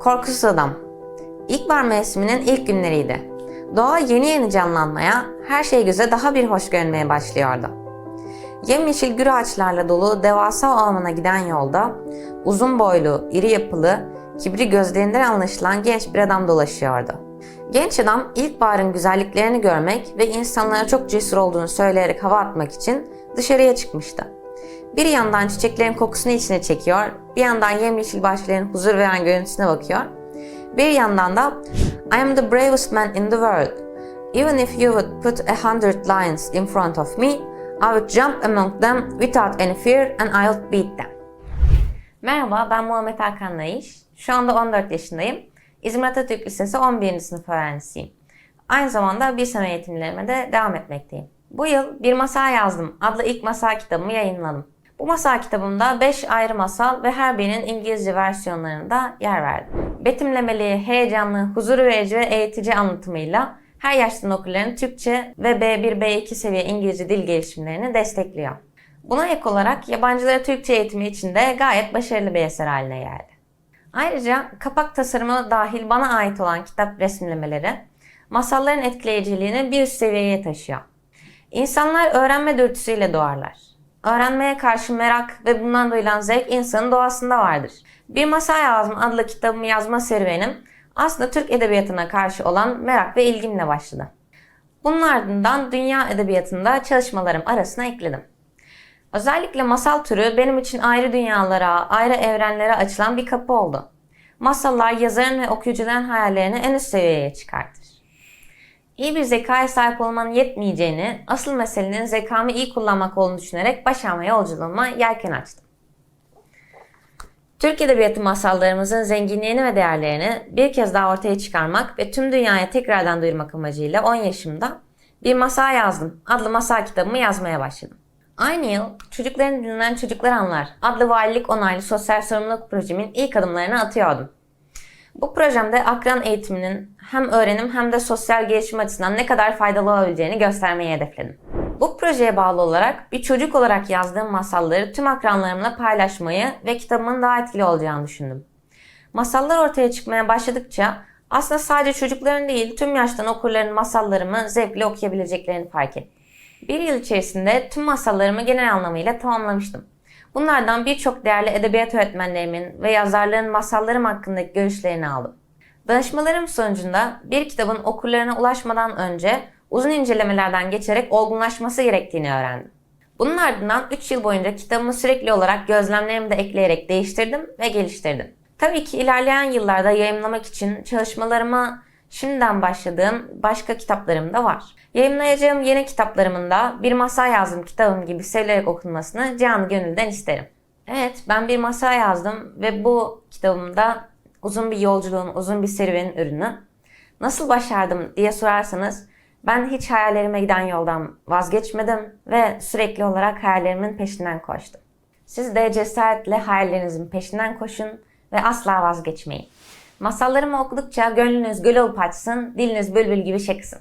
Korkusuz Adam İlkbahar mevsiminin ilk günleriydi. Doğa yeni yeni canlanmaya, her şey göze daha bir hoş görünmeye başlıyordu. Yemyeşil gür ağaçlarla dolu devasa ormana giden yolda uzun boylu, iri yapılı, kibri gözlerinden anlaşılan genç bir adam dolaşıyordu. Genç adam ilkbaharın güzelliklerini görmek ve insanlara çok cesur olduğunu söyleyerek hava atmak için dışarıya çıkmıştı. Bir yandan çiçeklerin kokusunu içine çekiyor, bir yandan yemyeşil bahçelerin huzur veren görüntüsüne bakıyor. Bir yandan da I am the bravest man in the world. Even if you would put a hundred lions in front of me, I would jump among them without any fear and I would beat them. Merhaba, ben Muhammed Hakan Nayiş. Şu anda 14 yaşındayım. İzmir Atatürk Lisesi 11. sınıf öğrencisiyim. Aynı zamanda bir sene eğitimlerime de devam etmekteyim. Bu yıl Bir Masal Yazdım adlı ilk masal kitabımı yayınladım. Bu masal kitabımda 5 ayrı masal ve her birinin İngilizce versiyonlarında yer verdim. Betimlemeli, heyecanlı, huzur verici ve eğitici anlatımıyla her yaştan okurların Türkçe ve B1, B2 seviye İngilizce dil gelişimlerini destekliyor. Buna ek olarak yabancılara Türkçe eğitimi için de gayet başarılı bir eser haline geldi. Ayrıca kapak tasarımı dahil bana ait olan kitap resimlemeleri masalların etkileyiciliğini bir üst seviyeye taşıyor. İnsanlar öğrenme dürtüsüyle doğarlar. Öğrenmeye karşı merak ve bundan duyulan zevk insanın doğasında vardır. Bir Masal Yazma adlı kitabımı yazma serüvenim aslında Türk Edebiyatı'na karşı olan merak ve ilgimle başladı. Bunun ardından dünya edebiyatında çalışmalarım arasına ekledim. Özellikle masal türü benim için ayrı dünyalara, ayrı evrenlere açılan bir kapı oldu. Masallar yazarın ve okuyucuların hayallerini en üst seviyeye çıkartır. İyi bir zekaya sahip olmanın yetmeyeceğini, asıl meselenin zekamı iyi kullanmak olduğunu düşünerek başarma yolculuğuma yelken açtım. Türk Edebiyatı masallarımızın zenginliğini ve değerlerini bir kez daha ortaya çıkarmak ve tüm dünyaya tekrardan duyurmak amacıyla 10 yaşımda Bir Masal Yazdım adlı masal kitabımı yazmaya başladım. Aynı yıl Çocukların Dilinden Çocuklar Anlar adlı valilik onaylı sosyal sorumluluk projemin ilk adımlarını atıyordum. Bu projemde akran eğitiminin hem öğrenim hem de sosyal gelişim açısından ne kadar faydalı olabileceğini göstermeyi hedefledim. Bu projeye bağlı olarak bir çocuk olarak yazdığım masalları tüm akranlarımla paylaşmayı ve kitabımın daha etkili olacağını düşündüm. Masallar ortaya çıkmaya başladıkça aslında sadece çocukların değil tüm yaştan okurların masallarımı zevkle okuyabileceklerini fark ettim. Bir yıl içerisinde tüm masallarımı genel anlamıyla tamamlamıştım. Bunlardan birçok değerli edebiyat öğretmenlerimin ve yazarların masallarım hakkındaki görüşlerini aldım. Danışmalarım sonucunda bir kitabın okurlarına ulaşmadan önce uzun incelemelerden geçerek olgunlaşması gerektiğini öğrendim. Bunun ardından 3 yıl boyunca kitabımı sürekli olarak gözlemlerimi de ekleyerek değiştirdim ve geliştirdim. Tabii ki ilerleyen yıllarda yayınlamak için çalışmalarıma şimdiden başladığım başka kitaplarım da var. Yayınlayacağım yeni kitaplarımın da bir masal yazdım kitabım gibi sevilerek okunmasını canı gönülden isterim. Evet ben bir masal yazdım ve bu kitabımda uzun bir yolculuğun, uzun bir serüvenin ürünü. Nasıl başardım diye sorarsanız ben hiç hayallerime giden yoldan vazgeçmedim ve sürekli olarak hayallerimin peşinden koştum. Siz de cesaretle hayallerinizin peşinden koşun ve asla vazgeçmeyin. Masallarımı okudukça gönlünüz gül olup açsın, diliniz bülbül gibi şeksin.